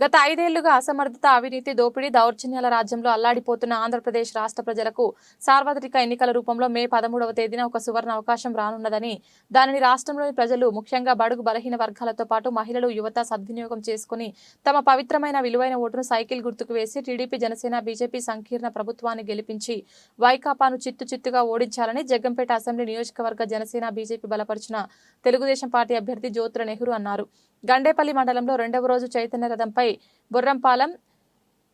గత ఐదేళ్ళుగా అసమర్థత అవినీతి దోపిడీ దౌర్జన్యాల రాజ్యంలో అల్లాడిపోతున్న ఆంధ్రప్రదేశ్ రాష్ట్ర ప్రజలకు సార్వత్రిక ఎన్నికల రూపంలో మే పదమూడవ తేదీన ఒక సువర్ణ అవకాశం రానున్నదని దానిని రాష్ట్రంలోని ప్రజలు ముఖ్యంగా బడుగు బలహీన వర్గాలతో పాటు మహిళలు యువత సద్వినియోగం చేసుకుని తమ పవిత్రమైన విలువైన ఓటును సైకిల్ గుర్తుకు వేసి టీడీపీ జనసేన బీజేపీ సంకీర్ణ ప్రభుత్వాన్ని గెలిపించి వైకాపాను చిత్తు చిత్తుగా ఓడించాలని జగ్గంపేట అసెంబ్లీ నియోజకవర్గ జనసేన బీజేపీ బలపరిచిన తెలుగుదేశం పార్టీ అభ్యర్థి జ్యోతుల నెహ్రూ అన్నారు. గండేపల్లి మండలంలో రెండవ రోజు చైతన్య రథంపై బుర్రంపాలెం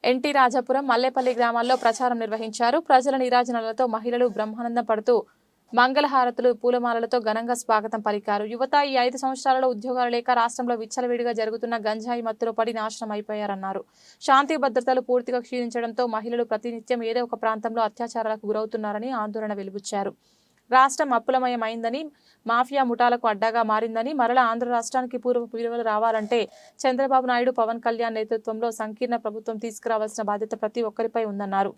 ఎన్టీ రాజాపురం మల్లేపల్లి గ్రామాల్లో ప్రచారం నిర్వహించారు. ప్రజల నీరాజనాలతో మహిళలు బ్రహ్మానందం పడుతూ మంగళహారతులు పూలమాలలతో ఘనంగా స్వాగతం పలికారు. యువత ఈ ఐదు సంవత్సరాలలో ఉద్యోగాలు లేక రాష్ట్రంలో విచ్చలవిడిగా జరుగుతున్న గంజాయి మత్తులో పడి నాశనం అయిపోయారన్నారు. శాంతి భద్రతలు పూర్తిగా క్షీణించడంతో మహిళలు ప్రతినిత్యం ఏదో ఒక ప్రాంతంలో అత్యాచారాలకు గురవుతున్నారని ఆందోళన వెలుబుచ్చారు రాష్ట్రం అప్పులమయమైందని మాఫియా ముఠాలకు అడ్డాగా మారిందని మరల ఆంధ్ర రాష్ట్రానికి పూర్వ విలువలు రావాలంటే చంద్రబాబు నాయుడు పవన్ కళ్యాణ్ నేతృత్వంలో సంకీర్ణ ప్రభుత్వం తీసుకురావాల్సిన బాధ్యత ప్రతి ఒక్కరిపై ఉందన్నారు.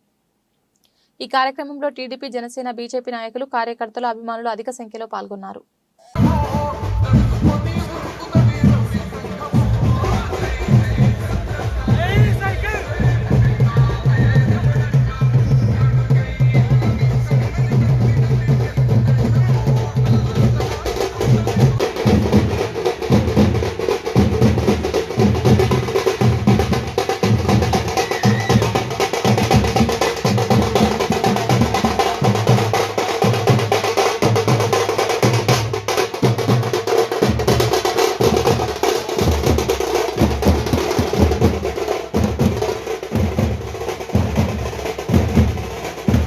ఈ కార్యక్రమంలో టీడీపీ జనసేన బీజేపీ నాయకులు కార్యకర్తలు అభిమానులు అధిక సంఖ్యలో పాల్గొన్నారు.